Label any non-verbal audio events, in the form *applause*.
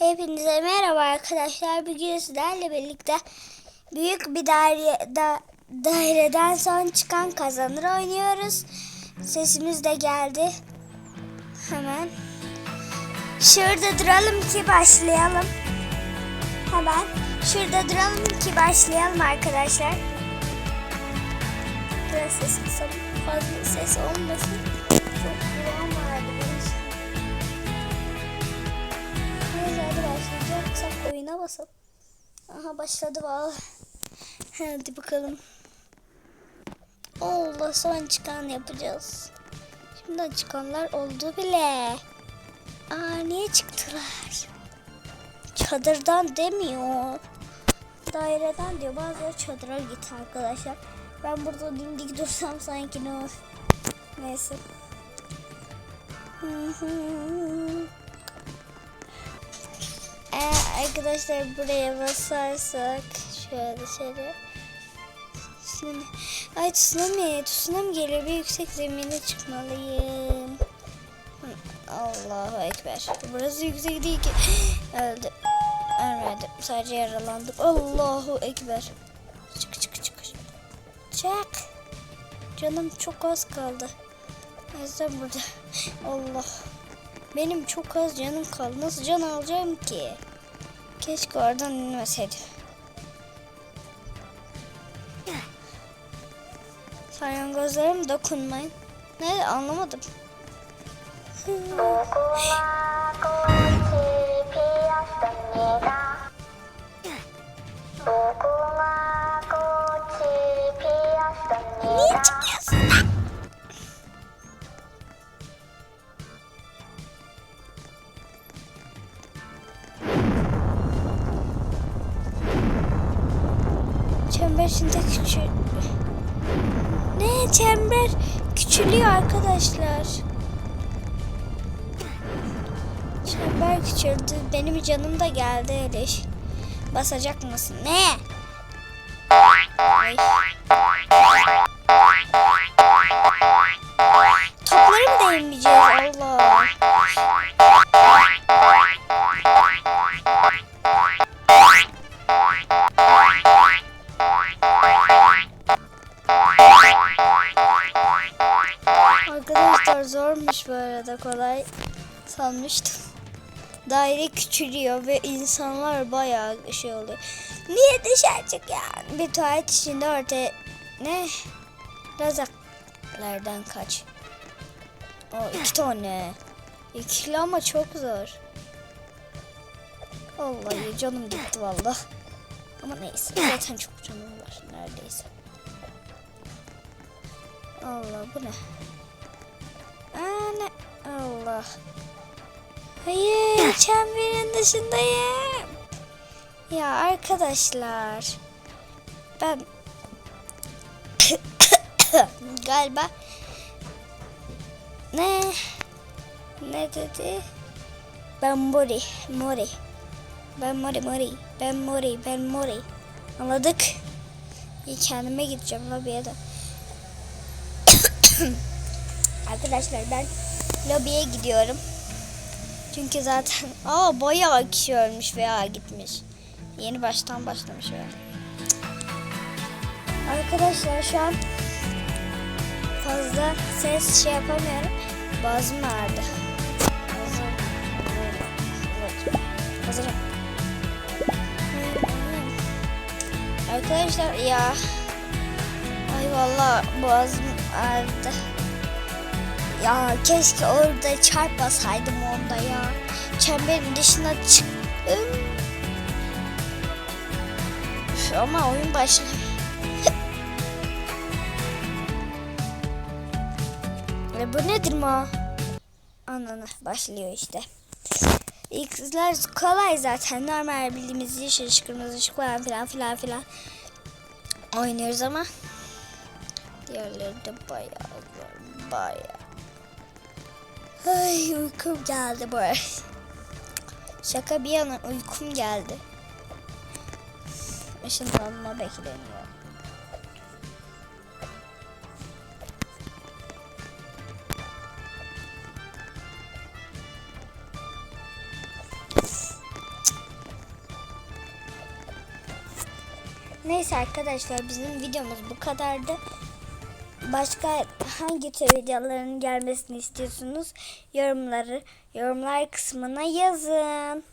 Hepinize merhaba arkadaşlar. Bugün sizlerle birlikte büyük bir daire, da, daireden son çıkan kazanır oynuyoruz. Sesimiz de geldi. Hemen. Şurada duralım ki başlayalım. Hemen şurada duralım ki başlayalım arkadaşlar. Biraz ses kısalım. Fazla ses olmasın. Basalım. Aha başladı valla. Hadi bakalım. Allah son çıkan yapacağız. Şimdiden çıkanlar oldu bile. Aa niye çıktılar? Çadırdan demiyor. Daireden diyor. Bazıları çadıra git arkadaşlar. Ben burada dimdik dursam sanki ne olur. Neyse. Arkadaşlar buraya basarsak şöyle şöyle tsunami. Ay tsunami, tsunami geliyor. Bir yüksek zemine çıkmalıyım. Allahu Ekber. Burası yüksek değil ki. *gasps* Öldü. Ölmedim. Sadece yaralandım. Allahu Ekber. Çık çık çık. Çık. Canım çok az kaldı. Yüzden burada. Allah. Benim çok az canım kaldı. Nasıl can alacağım ki? Keşke oradan inmeseydim. Salyangozlarım dokunmayın. Ne anlamadım. Çember küçül... Ne çember küçülüyor arkadaşlar. Çember küçüldü. Benim canım da geldi öyle. Basacak mısın? Ne? Ay. Arkadaşlar zormuş bu arada kolay sanmıştım. Daire küçülüyor ve insanlar bayağı şey oluyor. Niye dışarı çık ya? Bir tuvalet içinde ortaya ne? Razaklardan kaç. O iki tane. İkili ama çok zor. Vallahi canım gitti valla. Ama neyse zaten çok canım var neredeyse. Allah bu ne? Aa, ne? Allah. Hayır çemberin dışındayım. Ya arkadaşlar. Ben *coughs* galiba ne ne dedi? Ben mori mori. Ben mori mori. Ben mori ben mori. Anladık. İyi kendime gideceğim lobiye de. Arkadaşlar ben lobiye gidiyorum. Çünkü zaten *laughs* aa bayağı kişi ölmüş veya gitmiş. Yeni baştan başlamış veya. Arkadaşlar şu an fazla ses şey yapamıyorum. Boğazım ağrıdı. Hazır. Hazırım. Arkadaşlar ya. Ay vallahi boğazım ağrıdı. Ya keşke orada çarpmasaydım onda ya. Çemberin dışına çıktım. Üf, Ama oyun başladı. *laughs* e bu nedir ma? Ananı başlıyor işte. İlkler kolay zaten. Normal bildiğimiz yeşil ışık, kırmızı ışık falan filan filan filan. Oynuyoruz ama. Diğerleri de bayağı zor. Bayağı. Ay uykum geldi bu arada. Şaka bir yana uykum geldi. Işınlanma bekleniyor. Neyse arkadaşlar bizim videomuz bu kadardı. Başka hangi tür videoların gelmesini istiyorsunuz? Yorumları yorumlar kısmına yazın.